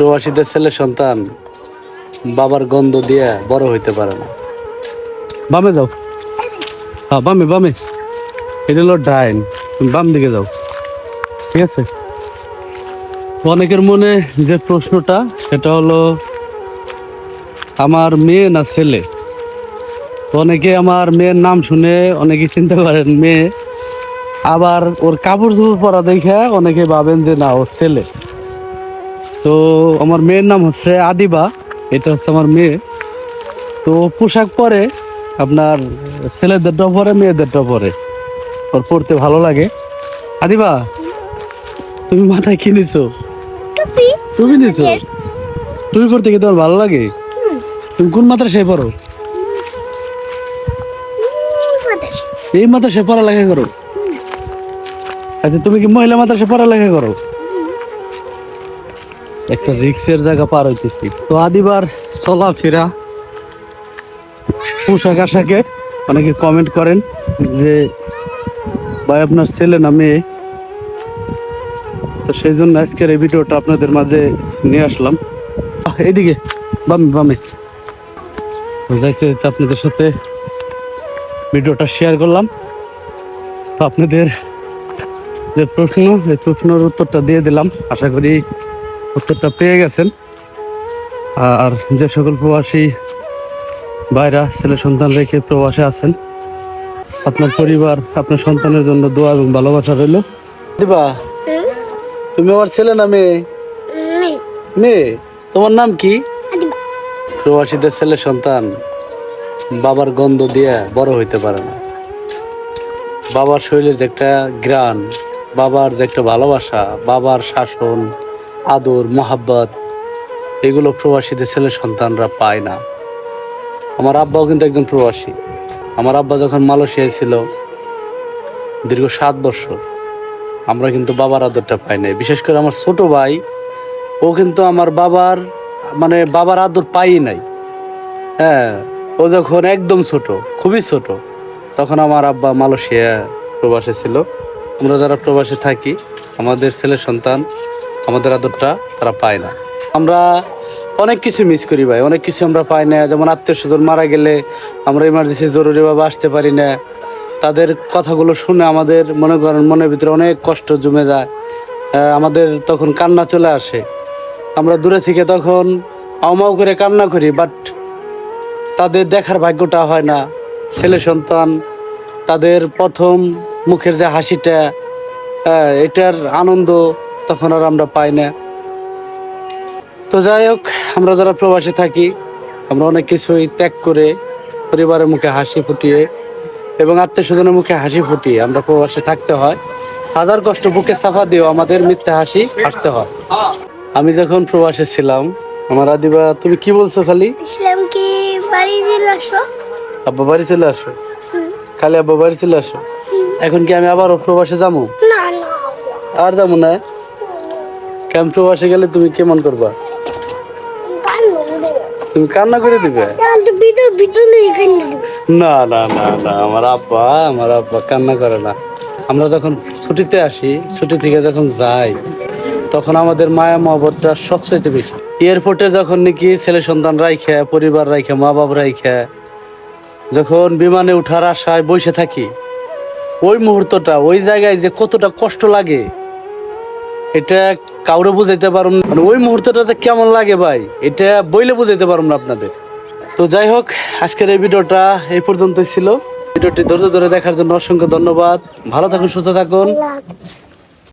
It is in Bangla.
প্রবাসীদের ছেলে সন্তান বাবার গন্ধ দিয়ে বড় হইতে পারে না। বামে যাও। হ্যাঁ বামে বামে। এটা হলো ডাইন। বাম দিকে যাও। ঠিক আছে? অনেকের মনে যে প্রশ্নটা, সেটা হলো, আমার মেয়ে না ছেলে? অনেকে আমার মেয়ের নাম শুনে, অনেকে চিন্তা করেন মেয়ে। আবার ওর কাপড় চোপড় পরা দেখে অনেকে ভাবেন যে না ওর ছেলে। তো আমার মেয়ের নাম হচ্ছে আদিবা এটা হচ্ছে আমার মেয়ে। তো পোশাক পরে আপনার ছেলেদেরটাও পরে মেয়েদেরটাও পরে। ওর পড়তে ভালো লাগে। আদিবা তুমি মাথায় কি নিছো? তুমি নিছো? তুমি পড়তে কি তোমার ভালো লাগে? তুমি কোন মাদ্রাসায় পড়ো? এই মাদ্রাসায় পড়ালেখা করো। আচ্ছা তুমি কি মহিলা মাদ্রাসায় পড়ালেখা করো? একটা রিক্সের জায়গা পার হইতেছি। তো আদিবার চলাফেরা পোশাক আশাকে অনেকে কমেন্ট করেন যে ভাই আপনার ছেলে না মেয়ে? তো সেই জন্য আজকের এই ভিডিওটা আপনাদের মাঝে নিয়ে আসলাম। আহ, এইদিকে বামে বামে। যাইতে যাইতে আপনাদের সাথে ভিডিওটা শেয়ার করলাম। তো আপনাদের যে প্রশ্ন এই প্রশ্নের উত্তরটা দিয়ে দিলাম। আশা করি উত্তরটা পেয়ে গেছেন। আর যে সকল প্রবাসী ভাইরা ছেলে সন্তান রেখে প্রবাসে আছেন আপনার পরিবার আপনার সন্তানের জন্য দোয়া এবং ভালোবাসা রইল। দিবা তুমি আমার ছেলে না মেয়ে? মেয়ে। তোমার নাম কি? প্রবাসীদের ছেলে সন্তান বাবার গন্ধ দিয়ে বড় হইতে পারে না। বাবার শরীরের যে একটা গ্রান বাবার যে একটা ভালোবাসা বাবার শাসন আদর, মোহাব্বত, এগুলো প্রবাসীদের ছেলে সন্তানরা পায় না। আমার আব্বাও কিন্তু একজন প্রবাসী। আমার আব্বা যখন মালয়েশিয়ায় ছিল, দীর্ঘ সাত বছর, আমরা কিন্তু বাবার আদরটা পাই নাই। বিশেষ করে আমার ছোট ভাই, ও কিন্তু আমার বাবার মানে বাবার আদর পাই নাই। হ্যাঁ ও যখন একদম ছোট, খুবই ছোট, তখন আমার আব্বা মালয়েশিয়া প্রবাসে ছিল। আমরা যারা প্রবাসে থাকি, আমাদের ছেলে সন্তান আমাদের আদরটা তারা পায় না। আমরা অনেক কিছু মিস করি ভাই, অনেক কিছু আমরা পাই না। যেমন আত্মীয় স্বজন মারা গেলে আমরা ইমার্জেন্সি জরুরিভাবে আসতে পারি না। তাদের কথাগুলো শুনে আমাদের মনে করেন মনের ভিতরে অনেক কষ্ট জমে যায়। আমাদের তখন কান্না চলে আসে। আমরা দূরে থেকে তখন আউমাউ করে কান্না করি বাট তাদের দেখার ভাগ্যটা হয় না। ছেলে সন্তান, তাদের প্রথম মুখের যে হাসিটা এটার আনন্দ তখন আর আমরা পাই না। তো যাই হোক আমরা যারা প্রবাসী থাকি আমরা অনেক কিছুই ত্যাগ করে পরিবারের মুখে হাসি ফুটিয়ে এবং আত্মীয় স্বজনের মুখে হাসি ফুটিয়ে আমরা প্রবাসে থাকতে হয়। হাজার কষ্ট বুকে সাফা দিয়েও আমাদের মিথ্যা হাসি হাসতে হয়। আমি যখন প্রবাসে ছিলাম আমার আদিবা তুমি কি বলছো খালি? ইসলাম কি বাড়ি চলে আসো? আব্বা বাড়ি চলে আসো? খালি আব্বা বাড়ি চলে আসো? এখন কি আমি আবারও প্রবাসে যাব? না। আর যাব না? কেমন প্রবাসে গেলে তুমি কেমন করবা? তুমি কান্না করে দিবে? না না না না, আমার আব্বা আমার আব্বা কান্না করে না। আমরা যখন ছুটিতে আসি, ছুটি থেকে যখন যাই, তখন আমাদের মায়া মহব্বতটা সবচেয়ে বেশি। এয়ারপোর্টে যখন নাকি ছেলে সন্তান রাইখে, পরিবার রাইখে, মা বাবা রাইখে, যখন বিমানে উঠার আশায় বসে থাকি, ওই মুহূর্তটা, ওই জায়গায় যে কতটা কষ্ট লাগে এটা কাউরে বুঝাইতে পারুন মানে ওই মুহূর্তটাতে কেমন লাগে ভাই, এটা বইলে বুঝাইতে পারুন না আপনাদের। তো যাই হোক, আজকের এই ভিডিওটা এই পর্যন্তই ছিল। ভিডিওটি ধরে ধরে দেখার জন্য অসংখ্য ধন্যবাদ। ভালো থাকুন, সুস্থ থাকুন।